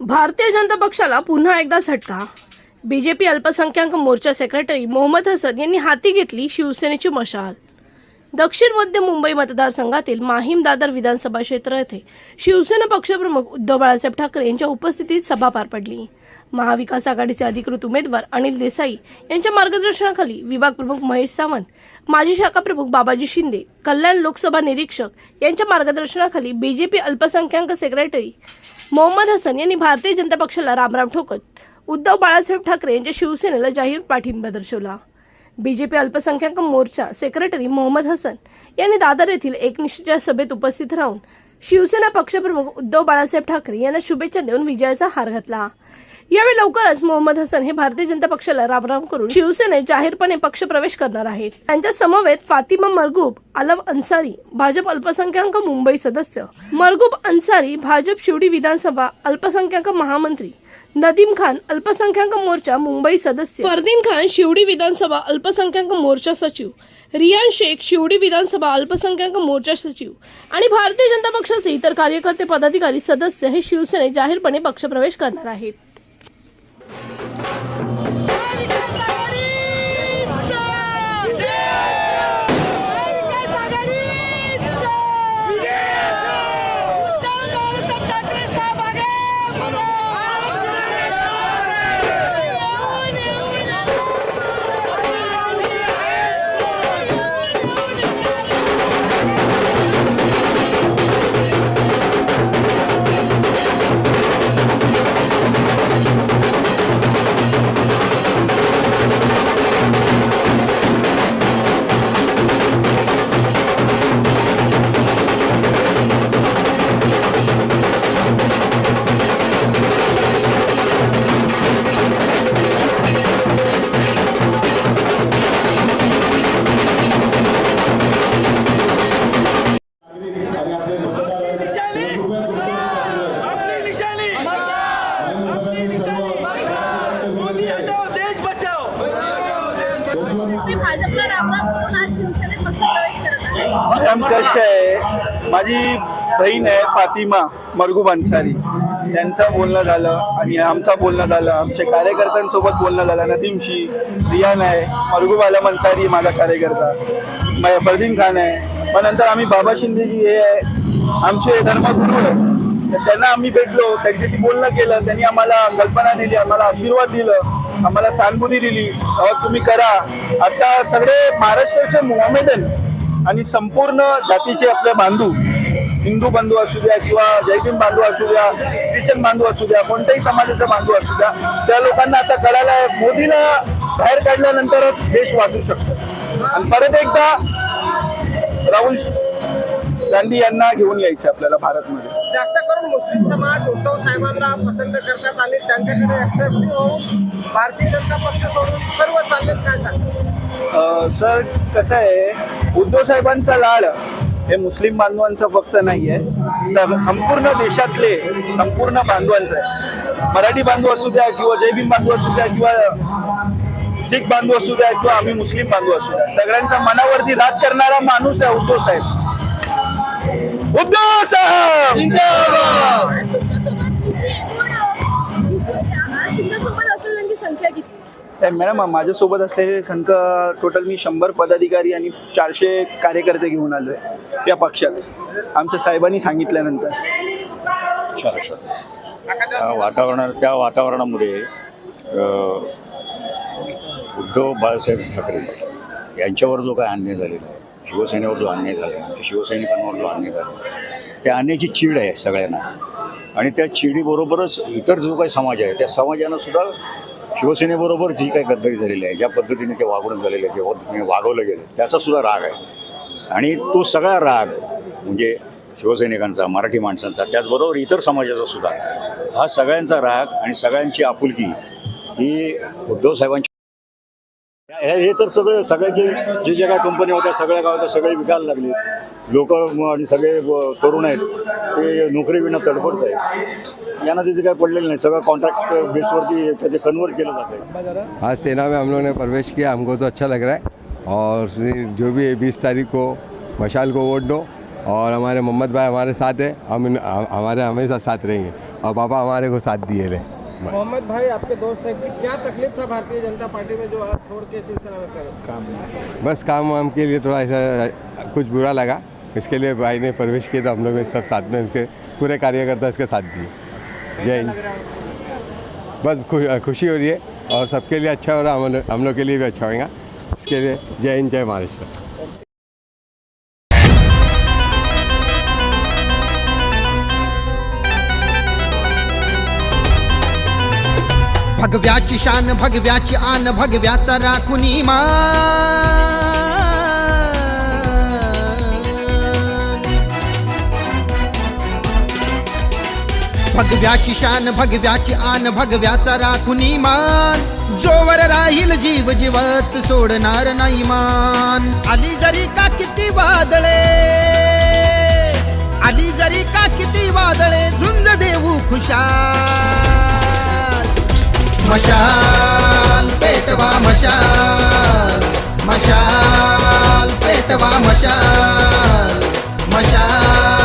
भारतीय जनता पक्षाला पुन्हा एकदा झटका. बीजेपी अल्पसंख्याक मोर्चा सेक्रेटरी मोहम्मद हसन यांनी हाती घेतली शिवसेनेची मशाल. दक्षिण मध्य मुंबई मतदारसंघातील माहीम दादर विधानसभा क्षेत्र येथे शिवसेना पक्षप्रमुख उद्धव बाळासाहेब ठाकरे यांच्या उपस्थितीत सभा पार पडली. महाविकास आघाडीचे अधिकृत उमेदवार अनिल देसाई यांच्या मार्गदर्शनाखाली विभाग प्रमुख महेश सावंत माजी शाखा प्रमुख बाबाजी शिंदे कल्याण लोकसभा निरीक्षक यांच्या मार्गदर्शनाखाली बीजेपी अल्पसंख्याक सेक्रेटरी मोहम्मद हसन यांनी भारतीय जनता पक्षाला रामराम ठोकत उद्धव बाळासाहेब ठाकरे यांच्या शिवसेनेला जाहीर पाठिंबा दर्शवला. बीजेपी अल्पसंख्याक मोर्चा सेक्रेटरी मोहम्मद हसन यांनी दादर येथील एकनिष्ठच्या सभेत उपस्थित राहून शिवसेना पक्षप्रमुख उद्धव बाळासाहेब ठाकरे यांना शुभेच्छा देऊन विजयाचा हार घातला. यावेळी लवकरच मोहम्मद हसन हे भारतीय जनता पक्षाला रामराम करून शिवसेनेत जाहीरपणे पक्षप्रवेश करणार आहेत. त्यांच्या समवेत फातिमा मरगूब अलम अन्सारी भाजप अल्पसंख्याक मुंबई सदस्य मरगूब अन्सारी भाजप शिवडी विधानसभा अल्पसंख्याक महामंत्री नदीम खान अल्पसंख्याक मोर्चा मुंबई सदस्य. फरदीन खान शिवडी विधानसभा अल्पसंख्याक मोर्चा सचिव. रियान शेख शिवडी विधानसभा अल्पसंख्याक मोर्चा सचिव. आणि भारतीय जनता पक्षाचे इतर कार्यकर्ते पदाधिकारी सदस्य हे शिवसेने जाहीरपणे पक्षप्रवेश करणार आहेत. मॅडम कसे आहे? माझी बहीण आहे फातिमा मरगूब अन्सारी त्यांचं बोलणं झालं आणि आमचं बोलणं झालं. आमच्या कार्यकर्त्यांसोबत बोलणं झालं. नदीमशी रियान आहे. मरगूब आलम अन्सारी आहे माझा कार्यकर्ता. माझ्या फरदीन खान आहे. मग नंतर आम्ही बाबा शिंदेजी हे आहे. आमचे धर्मगुरू आहे. तर त्यांना आम्ही भेटलो. त्यांच्याशी बोलणं केलं. त्यांनी आम्हाला कल्पना दिली. आम्हाला आशीर्वाद दिलं. आम्हाला सहानुभूती दिली. तुम्ही करा. आता सगळे महाराष्ट्राचे मोहमेडन आणि संपूर्ण जातीचे आपले बांधू हिंदू बांधू असू द्या किंवा जैन बांधू असू द्या ख्रिश्चन बांधू असू द्या कोणत्याही समाजाचा बांधू असू द्या त्या लोकांना आता कळायला आहे, मोदीला बाहेर काढल्यानंतरच देश वाचू शकतो. आणि परत एकदा राहुल गांधी यांना घेऊन यायचं आपल्याला भारतमध्ये. जास्त करून मुस्लिम समाज उद्धव साहेबांना पसंत करतात आणि त्यांच्याकडे भारतीय जनता पक्ष सोडून सर्व चाललेत काय सांगतात सर कसं आहे उद्धव साहेबांचा लाड हे मुस्लिम बांधवांचं फक्त नाही आहे संपूर्ण देशातले संपूर्ण बांधवांचं आहे. मराठी बांधव असू द्या किंवा जैबीन बांधव असू द्या किंवा सिख बांधव असू द्या किंवा आम्ही मुस्लिम बांधव असू द्या. सगळ्यांच्या मनावरती राज करणारा माणूस आहे उद्धव साहेब. उद्धव साहेब! मॅडम माझ्यासोबत असलेले संघ टोटल मी शंभर पदाधिकारी आणि चारशे कार्यकर्ते घेऊन आलो आहे या पक्षात. आमच्या साहेबांनी सांगितल्यानंतर. वातावरण त्या वातावरणात त्या वातावरणामध्ये उद्धव बाळासाहेब ठाकरे यांच्यावर जो काय अन्याय झालेला आहे शिवसेनेवर जो अन्याय झाला आहे शिवसैनिकांवर जो अन्याय झाला आहे त्या अन्यायाची चीड आहे सगळ्यांना. आणि त्या चिडीबरोबरच इतर जो काही समाज आहे त्या समाजानं सुद्धा शिवसेनेबरोबर जी काही गद्दारी झालेली आहे ज्या पद्धतीने ते वागणूक झालेली आहे किंवा तुम्ही वागवलं गेलं त्याचा सुद्धा राग आहे. आणि तो सगळा राग म्हणजे शिवसैनिकांचा मराठी माणसांचा त्याचबरोबर इतर समाजाचा सुद्धा हा सगळ्यांचा राग आणि सगळ्यांची आपुलकी ही उद्धव साहेबांची हे हे तर सगळे, सगळ्यांचे जे जे काही कंपनी होत्या, सगळ्या गावात सगळे विकायला लागले. लोक सगळे तरुण आहेत, ते नोकरी विना तडफडत आहेत. यांना त्याचे काय पडलेलं नाही. सगळं कॉन्ट्रॅक्ट बेसवरती त्याचे कन्वर्ट केलं जातं आहे आज सेना में हम लोगों ने प्रवेश किया. हमको तो अच्छा लग रहा है. और जो भी है, बीस तारीख को मशाल को वोट दो. और हमारे मोहम्मद भाई हमारे साथ है. हम- हमारे हमेशा साथ रहेंगे. और पापा हमारे को साथ दिए रहे. मोहम्मद भाई आपके दोस्त हैं। कि क्या तकलीफ़ था भारतीय जनता पार्टी में जो आज छोड़ के शिवसेना में प्रवेश बस काम वाम के लिए थोड़ा ऐसा कुछ बुरा लगा। इसके लिए भाई ने प्रवेश किया तो हम लोग ने सब साथ में उसके पूरे कार्यकर्ता इसके साथ दिए। जय हिंद। बस खुशी हो रही है और सबके लिए अच्छा हो रहा है। हम लोग के लिए भी अच्छा होगा इसके लिए जय हिंद जय महाराष्ट्र। भगव्याची शान भगव्याची आन भगव्याचा राखुनी मा. भगव्याची शान भगव्याची आन भगव्याचा राखुनी मान जोवर राहील जीव जीवत सोडणार नाही मान. आली जरी का किती वादळे? आली जरी का किती वादळे? झुंज देऊ खुशाल. मशाल पेटवा मशाल. मशाल पेटवा मशाल. मशाल.